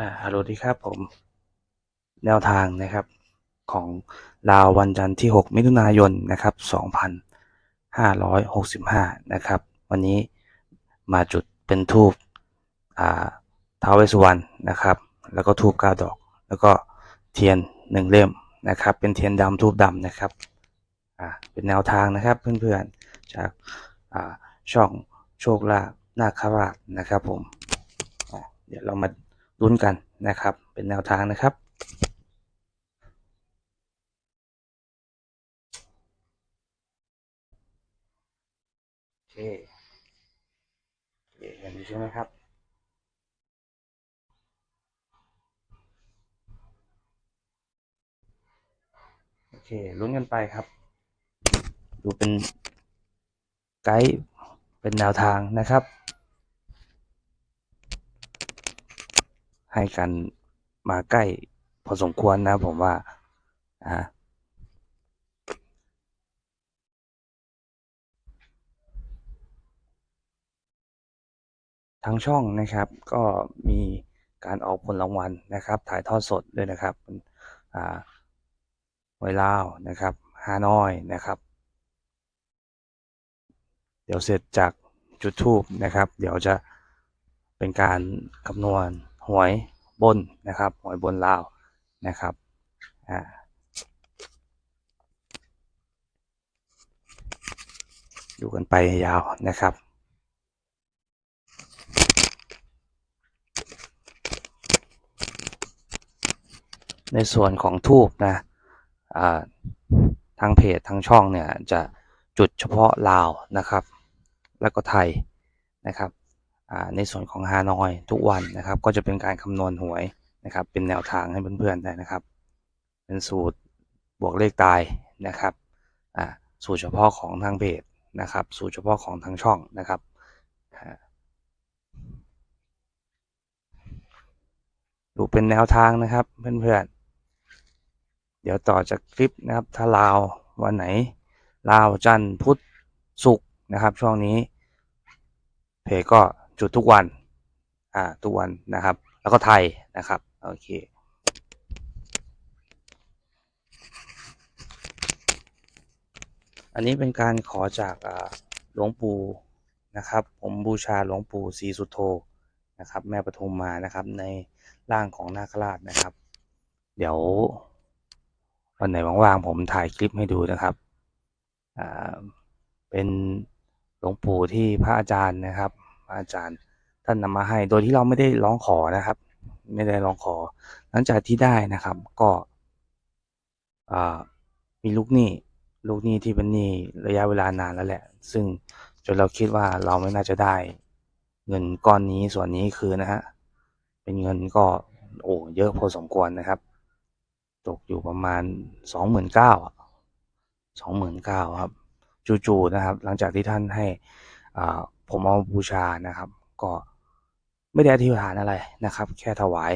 อ่าฮัลโหลดีครับผม แนวทางนะครับของลาววันจันทร์ที่ 6 มิถุนายนนะครับ 2565 นะครับ วันนี้มาจุดเป็นทูบอ่าท้าวเวสุวรรณนะครับ แล้วก็ทูบเก้าดอก แล้วก็เทียนหนึ่งเล่มนะครับ เป็นเทียนดำทูบดำนะครับอ่าเป็นแนวทางนะครับเพื่อนๆ จากอ่าช่องโชคลาภนาคราชนะครับผม เดี๋ยวเรามา ลุ้นกันนะครับ เป็นแนวทางนะครับ โอเคเห็นดูใช่ไหมครับโอเคลุ้นกันไปครับ ดูเป็นไกด์เป็นแนวทางนะครับ ให้กันมาใกล้พอสมควรนะผมว่าอ่าทางช่องนะครับก็มีการออกผลรางวัลนะครับ ถ่ายทอดสดด้วยนะครับอ่าไวลาวนะครับฮานอยนะครับ เดี๋ยวเสร็จจากจุดทูบนะครับ เดี๋ยวจะเป็นการคำนวณ หวยบนนะครับหวยบนลาวนะครับอ่าดูกันไปยาวนะครับในส่วนของทูบนะทางเพจทางช่องเนี่ยจะจุดเฉพาะลาวนะครับ แล้วก็ไทยนะครับ ในส่วนของฮานอยทุกวันนะครับ ก็จะเป็นการคำนวณหวยนะครับ เป็นแนวทางให้เพื่อนๆได้นะครับ เป็นสูตรบวกเลขตายนะครับอ่าสูตรเฉพาะของทางเพจนะครับ สูตรเฉพาะของทางช่องนะครับดูเป็นแนวทางนะครับเพื่อนๆ เดี๋ยวต่อจากคลิปนะครับ ถ้าลาววันไหนลาวจันทร์พุธศุกร์นะครับ ช่วงนี้ เพจก็ จุดทุกวัน อ่า ทุกวันนะครับ แล้วก็ไทยนะครับ โอเค อันนี้เป็นการขอจากหลวงปู่นะครับ ผมบูชาหลวงปู่ศรีสุโธนะครับ แม่ปทุมมานะครับ ในร่างของนาคราชนะครับ เดี๋ยววันไหนว่างๆผมถ่ายคลิปให้ดูนะครับ อ่า เป็นหลวงปู่ที่พระอาจารย์นะครับ ระอาจารย์ ท่านนำมาให้โดยที่เราไม่ได้ร้องขอนะครับ ไม่ได้ร้องขอ หลังจากที่ได้นะครับ ก็มีลูกหนี้ลูกหนี้ที่เป็นหนี้ระยะเวลานานแล้วแหละ ซึ่งจนเราคิดว่าเราไม่น่าจะได้ เงินก้อนนี้ส่วนนี้คือนะฮะเป็นเงินก็โอ้เยอะพอสมควรนะครับ ตกอยู่ประมาณสองหมื่นเก้าสองหมื่นเก้าครับ จู่ๆนะครับ หลังจากที่ท่านให้อ่า ผมเอาบูชานะครับ ก็ไม่ได้อธิษฐานอะไรนะครับ แค่ถวาย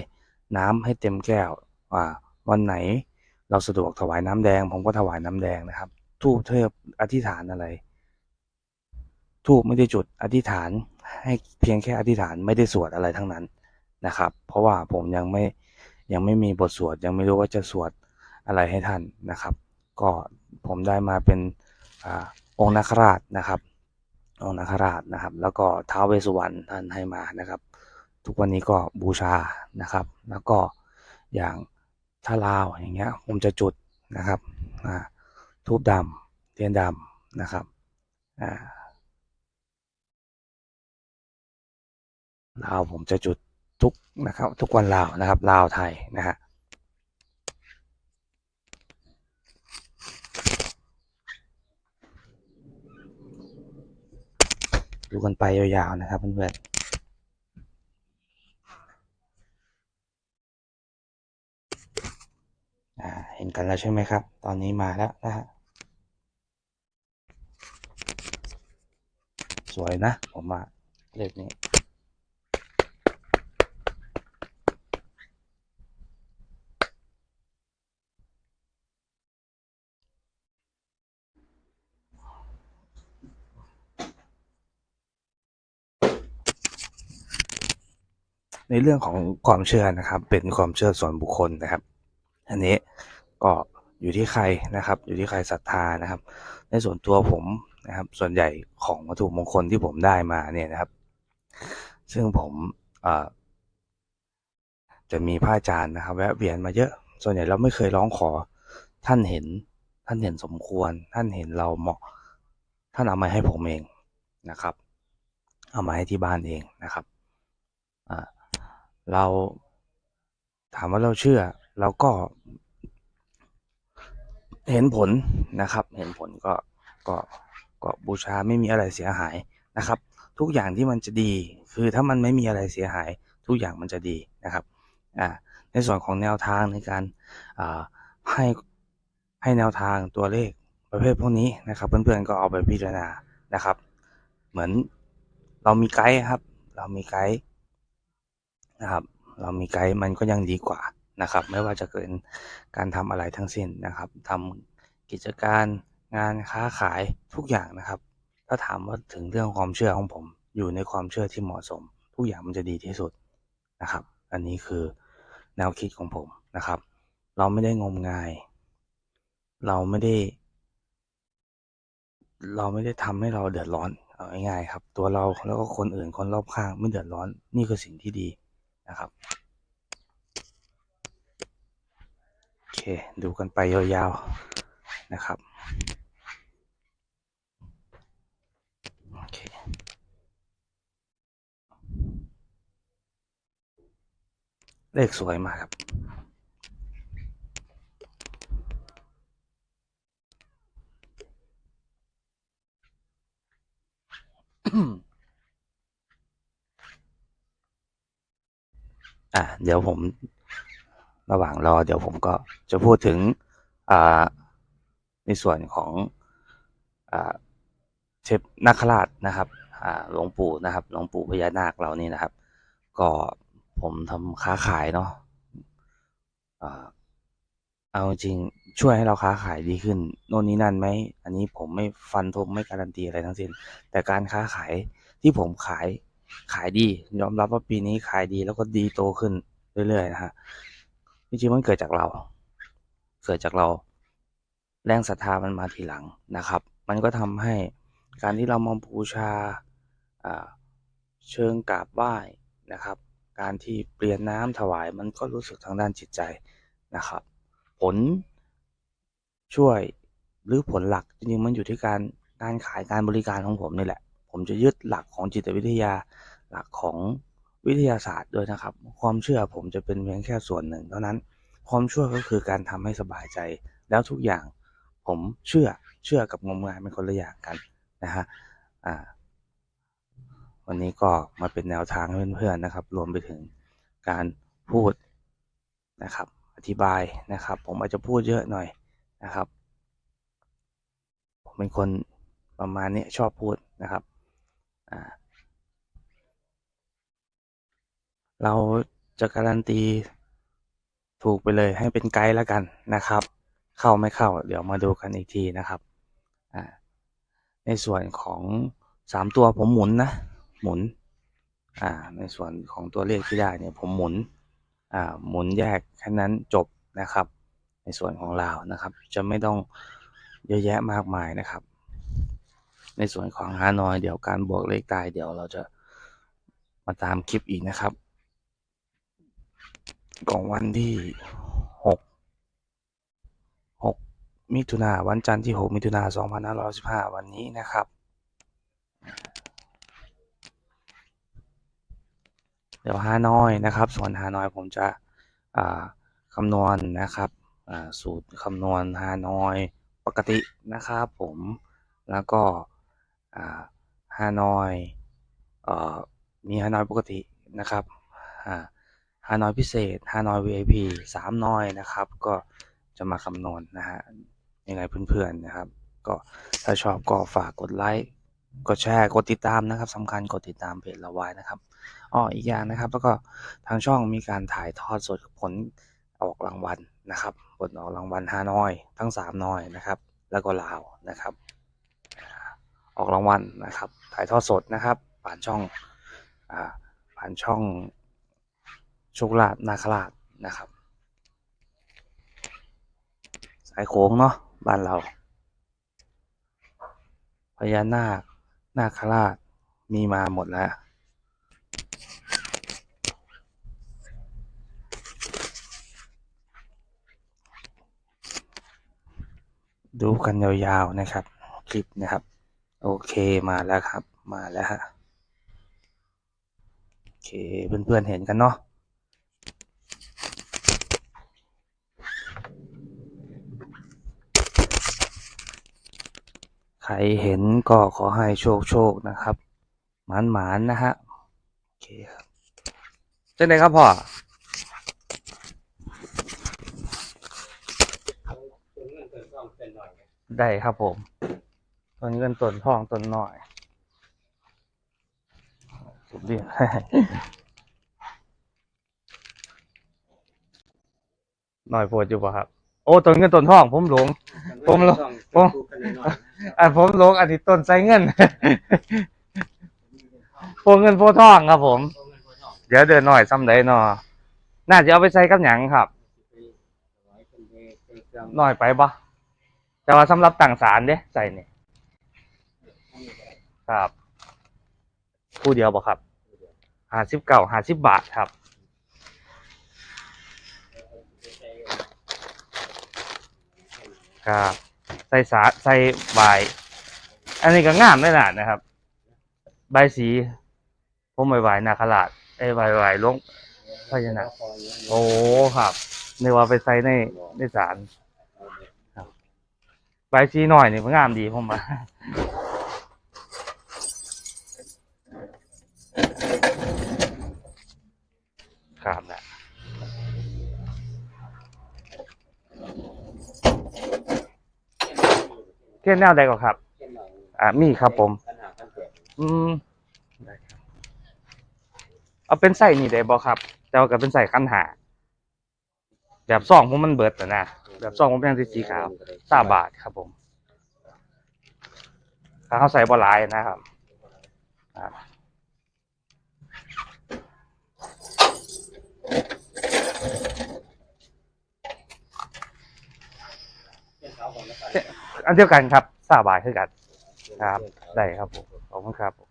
น้ำให้เต็มแก้วอ่าวันไหนเราสะดวกถวายน้ำแดง ผมก็ถวายน้ำแดงนะครับทูบเทียบอธิษฐานอะไรทูบไม่ได้จุดอธิษฐานให้เพียงแค่อธิษฐานไม่ได้สวดอะไรทั้งนั้นนะครับ เพราะว่าผมยังไม่ยังไม่มีบทสวดยังไม่รู้ว่าจะสวดอะไรให้ท่านนะครับ ก็ผมได้มาเป็นอองค์นาคราชนะครับ องค์นาคราชนะครับ แล้วก็ท้าวเวสุวรรณท่านให้มานะครับ ทุกวันนี้ก็บูชานะครับ แล้วก็อย่างถ้าลาวอย่างเงี้ยผมจะจุดนะครับทูบดำเทียนดำนะครับลาวผมจะจุดทุกนะครับ ทุกวันลาวนะครับลาวไทยนะฮะ ดูกันไปยาวๆนะครับเพื่อนๆเห็นกันแล้วใช่ไหมครับ ตอนนี้มาแล้วนะฮะ สวยนะ ผมว่าเลขนี้ ในเรื่องของความเชื่อนะครับ เป็นความเชื่อส่วนบุคคลนะครับ อันนี้ก็อยู่ที่ใครนะครับ อยู่ที่ใครศรัทธานะครับ ในส่วนตัวผมนะครับ ส่วนใหญ่ของวัตถุมงคลที่ผมได้มาเนี่ยนะครับ ซึ่งผมจะมีพระอาจารย์นะครับแวะเวียนมาเยอะ ส่วนใหญ่เราไม่เคยร้องขอท่านเห็น ท่านเห็นสมควร ท่านเห็นเราเหมาะ ท่านเอามาให้ผมเองนะครับ เอามาให้ที่บ้านเองนะครับ อ่า เราถามว่าเราเชื่อ เราก็ เห็นผลนะครับ เห็นผลก็ก็ก็บูชาไม่มีอะไรเสียหายนะครับ ทุกอย่างที่มันจะดี คือถ้ามันไม่มีอะไรเสียหาย ทุกอย่างมันจะดีนะครับอ่าในส่วนของแนวทางในการให้ให้แนวทางตัวเลขประเภทพวกนี้นะครับ เพื่อนๆก็เอาไปพิจารณานะครับ เหมือนเรามีไกด์ครับ เรามีไกด์ นะครับ เรามีไกด์มันก็ยังดีกว่านะครับ ไม่ว่าจะเกิดการทำอะไรทั้งสิ้นนะครับทำกิจการงานค้าขายทุกอย่างนะครับ ถ้าถามว่าถึงเรื่องความเชื่อของผม อยู่ในความเชื่อที่เหมาะสม ทุกอย่างมันจะดีที่สุดนะครับ อันนี้คือแนวคิดของผมนะครับ เราไม่ได้งมงาย เราไม่ได้ เราไม่ได้ทำให้เราเดือดร้อนเอาง่ายๆครับ ตัวเราแล้วก็คนอื่นคนรอบข้างไม่เดือดร้อน นี่คือสิ่งที่ดี นะครับโอเคดูกันไปยาวๆนะครับโอเคเลขสวยมากครับอ่่ะเดี๋ยวผมระหว่างรอ เดี๋ยวผมก็จะพูดถึงอ่าในส่วนของอ่าเทพนาคราชนะครับอ่าหลวงปู่นะครับหลวงปู่พญานาคเรานี่นะครับ ก็ผมทำค้าขายเนาะอ่าเอาจริงช่วยให้เราค้าขายดีขึ้น โน่นนี่นั่นไหมอันนี้ผมไม่ฟันธงไม่การันตีอะไรทั้งสิ้น แต่การค้าขายที่ผมขาย ขายดี ยอมรับว่าปีนี้ขายดีแล้วก็ดีโตขึ้นเรื่อยๆนะฮะจริงๆมันเกิดจากเรา เกิดจากเรา แรงศรัทธามันมาทีหลังนะครับ มันก็ทำให้การที่เรามาบูชาเชิงกราบไหว้นะครับ การที่เปลี่ยนน้ำถวายมันก็รู้สึกทางด้านจิตใจนะครับ ผลช่วยหรือผลหลักจริงๆมันอยู่ที่การการขายการบริการของผมนี่แหละ ผมจะยึดหลักของจิตวิทยาหลักของวิทยาศาสตร์ด้วยนะครับ ความเชื่อผมจะเป็นเพียงแค่ส่วนหนึ่ง เท่านั้นความเชื่อก็คือการทำให้สบายใจแล้วทุกอย่างผมเชื่อเชื่อกับงมงายเป็นคนละอย่างกันนะฮะอ่าวันนี้ก็มาเป็นแนวทางให้เพื่อนๆนะครับ รวมไปถึงการพูดนะครับ อธิบายนะครับ ผมอาจจะพูดเยอะหน่อยนะครับ ผมเป็นคนประมาณนี้ชอบพูดนะครับ เราจะการันตีถูกไปเลยให้เป็นไกด์แล้วกันนะครับ เข้าไม่เข้าเดี๋ยวมาดูกันอีกทีนะครับ ในส่วนของสามตัวผมหมุนนะ หมุน ในส่วนของตัวเลขที่ได้เนี่ยผมหมุน หมุนแยกแค่นั้นจบนะครับ ในส่วนของเรานะครับ จะไม่ต้องเยอะแยะมากมายนะครับ ในส่วนของฮานอยเดี๋ยวการบวกเลขตายเดี๋ยวเราจะมาตามคลิปอีกนะครับ ของวันที่หกหกมิถุนาวันจันทร์ที่หกมิถุนาสองพันห้าร้อยสิบห้าวันนี้นะครับเดี๋ยวฮานอยนะครับ ส่วนฮานอยผมจะคำนวณนะครับสูตรคำนวณฮานอยปกตินะครับผมแล้วก็ ฮานอยมีฮานอยปกตินะครับฮานอยพิเศษฮานอย VIP สามนอยนะครับ ก็จะมาคำนวณนะฮะยังไงเพื่อนๆนะครับ ก็ถ้าชอบก็ฝากกดไลค์กดแชร์กดติดตามนะครับสำคัญกดติดตามเพจเราไว้นะครับอ้ออีกอย่างนะครับ แล้วก็ทางช่องมีการถ่ายทอดสดผลออกรางวัลนะครับ ผลออกรางวัลฮานอย ทั้งสามนอยนะครับ แล้วก็ลาวนะครับ ออกรางวัลนะครับ ถ่ายทอดสดนะครับ ผ่านช่องอ่าผ่านช่องโชคลาภนาคราชนะครับ สายโค้งเนาะบ้านเราพญานาคนาคราชมีมาหมดแล้วดูกันยาวๆนะครับ คลิปนะครับ โอเคมาแล้วครับ มาแล้วฮะโอเคเพื่อนๆเห็นกันเนาะใครเห็นก็ขอให้โชคโชคนะครับหมานหมานๆนะฮะโอเคครับเจ้าไหนครับพ่อได้ครับผม ต้นเงินต้นทองต้นหน่อยผมเรียหน่อยโพดอยู่ป่ะครับ โอ้ต้นเงินต้นทอง ผมหลง ผมหลงผมอะผมหลงอันนี้ต้นไซเงินโพเงินโพทองครับผม เดี๋ยวเดินหน่อยซ้ำได้นอน่าจะเอาไปใส่กับหยังครับหน่อยไปปะแต่ว่าสำหรับต่างสารเด้ใส่เนี่ย ครับคู่เดียวปะครับห้าสิบเก้าห้าสิบบาทครับ ครับ ใส่สาใส่ใบายอันนี้ก็งามได้หนานะครับ ใบายสีผมใบใบายนาคราชไอ้ใบใบายหลงพญานาคโอ้ครับในว่าไปใส่ในในสารใบชีหน่อยนี่มันงามดีผมว่าครับแหละ เทียนแนวใดก็ครับอ่ามีครับผมอืมได้ครับเอาเป็นใส่นี่ได้บ่ครับ แต่ว่าก็เป็นใส่คันหา แบบซองผมมันเบิดแต่นะ แบบซองผมเป็นสีขาวสามบาทครับผมถ้าเขาใส่บอลายนะครับอ่า อันเดียวกันครับสามบาทคือกัน ครับ ได้ครับผมขอบคุณครับผม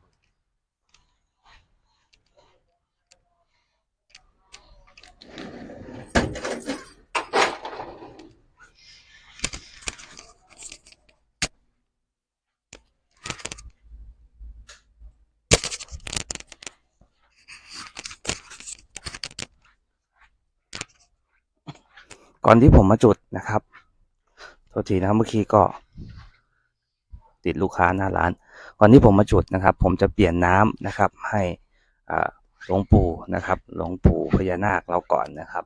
ก่อนที่ผมมาจุดนะครับโทีนะครับเมื่อกี้ก็ ติดลูกค้าหน้าร้านก่อนที่ผมมาจุดนะครับ ผมจะเปลี่ยนน้ำนะครับ ให้หลวงปู่นะครับหลวงปู่พญานาคเราก่อนนะครับ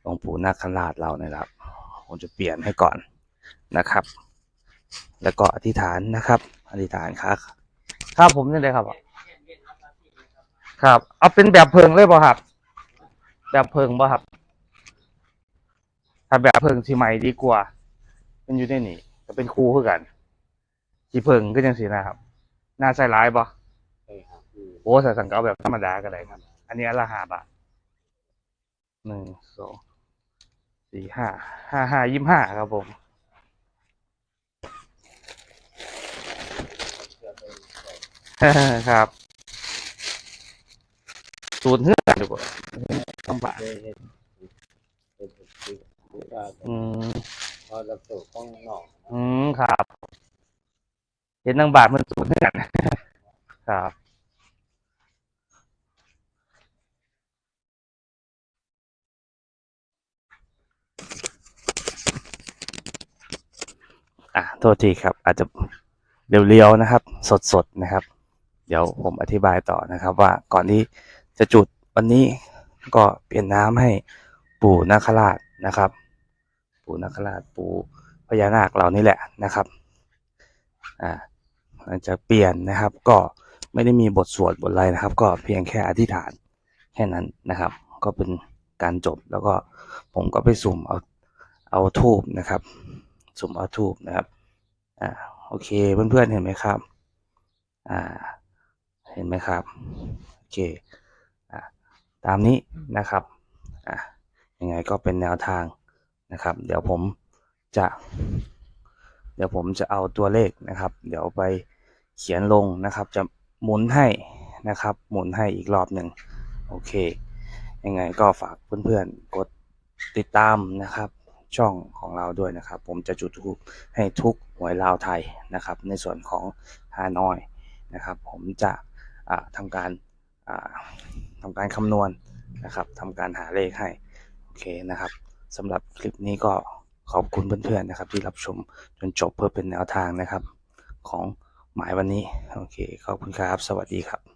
หลวงปู่นาคราชเรานะครับ ผมจะเปลี่ยนให้ก่อนนะครับ แล้วก็อธิษฐานนะครับ อธิษฐานครับครับผมนี่เลยครับ ครับ เอาเป็นแบบเพิงเลยป่ครับ แบบเพิงป่ครับ ถ้าแบบเพิงสีใหม่ดีกว่า มันอยู่ในนี่จะเป็นครูคือกันสีเพิงก็ยังสีนะครับหน้าใส่ร้ายปะโอ้ใส่สังเกาแบบธรรมดาก็ได้ครับ อันนี้อนละห้าบาทหนึ่งสองสี่ห้าห้าห้ายี่ห้าครับผมครับสูตรเฮือกดีกว่าต้องบาทอืม พอเราสูบข้างนอกอืมครับ เห็นนางบาทมันสูตรเฮือกครับ อะโทษทีครับ อาจจะเรียวๆนะครับ สดๆนะครับ เดี๋ยวผมอธิบายต่อนะครับ ว่าก่อนที่จะจุดวันนี้ก็เปลี่ยนน้ำให้ปู่นาคราชนะครับ ปู่นาคราชปู่พญานาคเรานี่แหละนะครับอ่าหลังจากเปลี่ยนนะครับก็ไม่ได้มีบทสวดบทอะไรนะครับ ก็เพียงแค่อธิษฐานแค่นั้นนะครับ ก็เป็นการจบแล้วก็ผมก็ไปสุ่มเอาเอาทูบนะครับ สุ่มเอาทูบนะครับอ่าโอเคเพื่อนๆเห็นไหมครับอ่าเห็นไหมครับโอเคอ่าตามนี้นะครับอะยังไงก็เป็นแนวทาง นะครับ เดี๋ยวผมจะ เดี๋ยวผมจะเอาตัวเลขนะครับ เดี๋ยวไปเขียนลงนะครับ จะหมุนให้นะครับ หมุนให้อีกรอบหนึ่งโอเค ยังไงก็ฝากเพื่อนๆกดติดตามนะครับ ช่องของเราด้วยนะครับ ผมจะจุดทูปให้ทุกหวยลาวไทยนะครับ ในส่วนของฮานอยนะครับ ผมจะอ่าทำการอ่าทำการคำนวณนะครับทำการหาเลขให้ โอเคนะครับ สำหรับคลิปนี้ก็ขอบคุณเพื่อนๆนะครับ ที่รับชมจนจบเพื่อเป็นแนวทางนะครับ ของหมายวันนี้ โอเค ขอบคุณครับ สวัสดีครับ